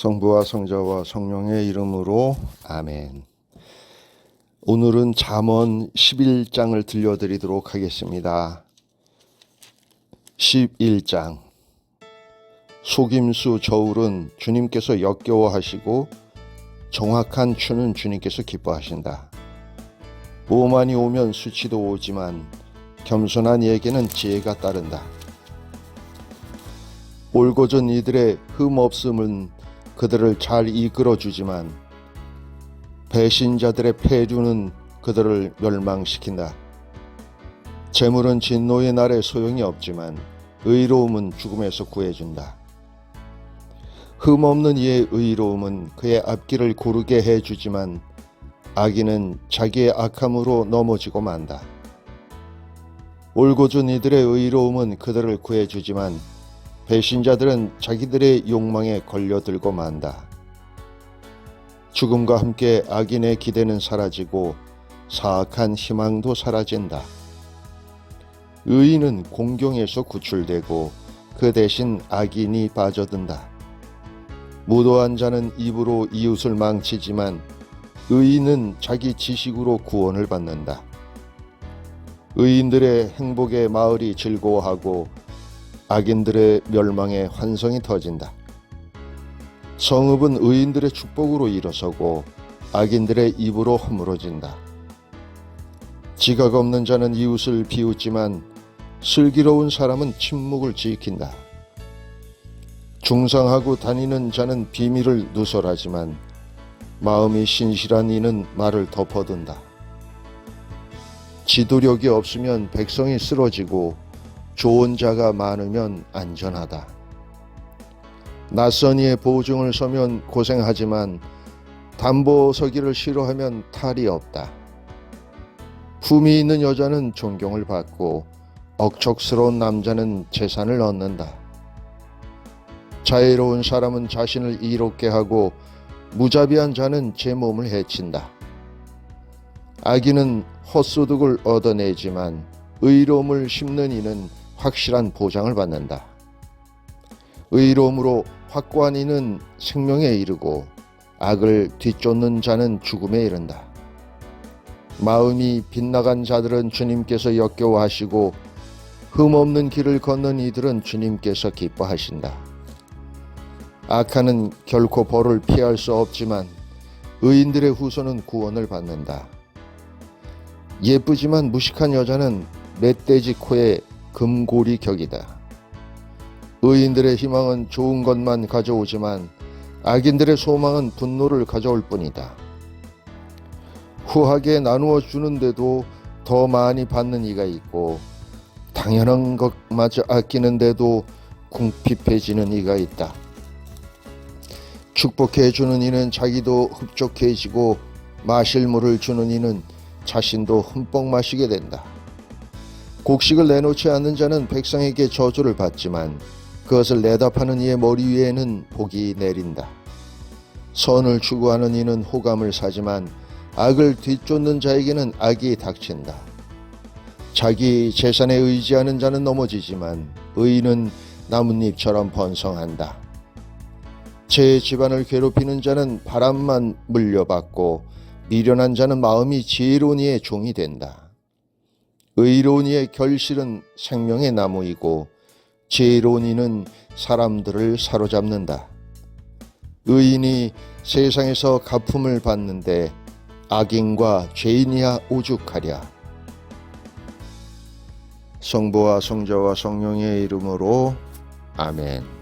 성부와 성자와 성령의 이름으로 아멘. 오늘은 잠언 11장을 들려드리도록 하겠습니다. 11장 속임수 저울은 주님께서 역겨워하시고 정확한 추는 주님께서 기뻐하신다. 오만이 오면 수치도 오지만 겸손한 이에게는 지혜가 따른다. 올고전 이들의 흠없음은 그들을 잘 이끌어 주지만 배신자들의 폐류는 그들을 멸망시킨다. 재물은 진노의 날에 소용이 없지만 의로움은 죽음에서 구해준다. 흠없는 이의 의로움은 그의 앞길을 고르게 해주지만 악인은 자기의 악함으로 넘어지고 만다. 올고준 이들의 의로움은 그들을 구해주지만 배신자들은 자기들의 욕망에 걸려들고 만다. 죽음과 함께 악인의 기대는 사라지고 사악한 희망도 사라진다. 의인은 공경에서 구출되고 그 대신 악인이 빠져든다. 무도한 자는 입으로 이웃을 망치지만 의인은 자기 지식으로 구원을 받는다. 의인들의 행복에 마을이 즐거워하고 악인들의 멸망에 환성이 터진다. 성읍은 의인들의 축복으로 일어서고 악인들의 입으로 허물어진다. 지각 없는 자는 이웃을 비웃지만 슬기로운 사람은 침묵을 지킨다. 중상하고 다니는 자는 비밀을 누설하지만 마음이 신실한 이는 말을 덮어둔다. 지도력이 없으면 백성이 쓰러지고 좋은 자가 많으면 안전하다. 낯선 이의 보증을 서면 고생하지만 담보 서기를 싫어하면 탈이 없다. 품이 있는 여자는 존경을 받고 억척스러운 남자는 재산을 얻는다. 자애로운 사람은 자신을 이롭게 하고 무자비한 자는 제 몸을 해친다. 악인은 헛소득을 얻어내지만 의로움을 심는 이는 확실한 보장을 받는다. 의로움으로 확고한 이는 생명에 이르고 악을 뒤쫓는 자는 죽음에 이른다. 마음이 빗나간 자들은 주님께서 역겨워하시고 흠없는 길을 걷는 이들은 주님께서 기뻐하신다. 악한은 결코 벌을 피할 수 없지만 의인들의 후손은 구원을 받는다. 예쁘지만 무식한 여자는 멧돼지 코에 금고리 격이다. 의인들의 희망은 좋은 것만 가져오지만 악인들의 소망은 분노를 가져올 뿐이다. 후하게 나누어 주는데도 더 많이 받는 이가 있고 당연한 것마저 아끼는데도 궁핍해지는 이가 있다. 축복해 주는 이는 자기도 흡족해지고 마실 물을 주는 이는 자신도 흠뻑 마시게 된다. 곡식을 내놓지 않는 자는 백성에게 저주를 받지만 그것을 내답하는 이의 머리 위에는 복이 내린다. 선을 추구하는 이는 호감을 사지만 악을 뒤쫓는 자에게는 악이 닥친다. 자기 재산에 의지하는 자는 넘어지지만 의인은 나뭇잎처럼 번성한다. 제 집안을 괴롭히는 자는 바람만 물려받고 미련한 자는 마음이 지혜로운 이의 종이 된다. 의로운 이의 결실은 생명의 나무이고 지혜로운 이는 사람들을 사로잡는다. 의인이 세상에서 가품을 받는데 악인과 죄인이야 오죽하랴. 성부와 성자와 성령의 이름으로 아멘.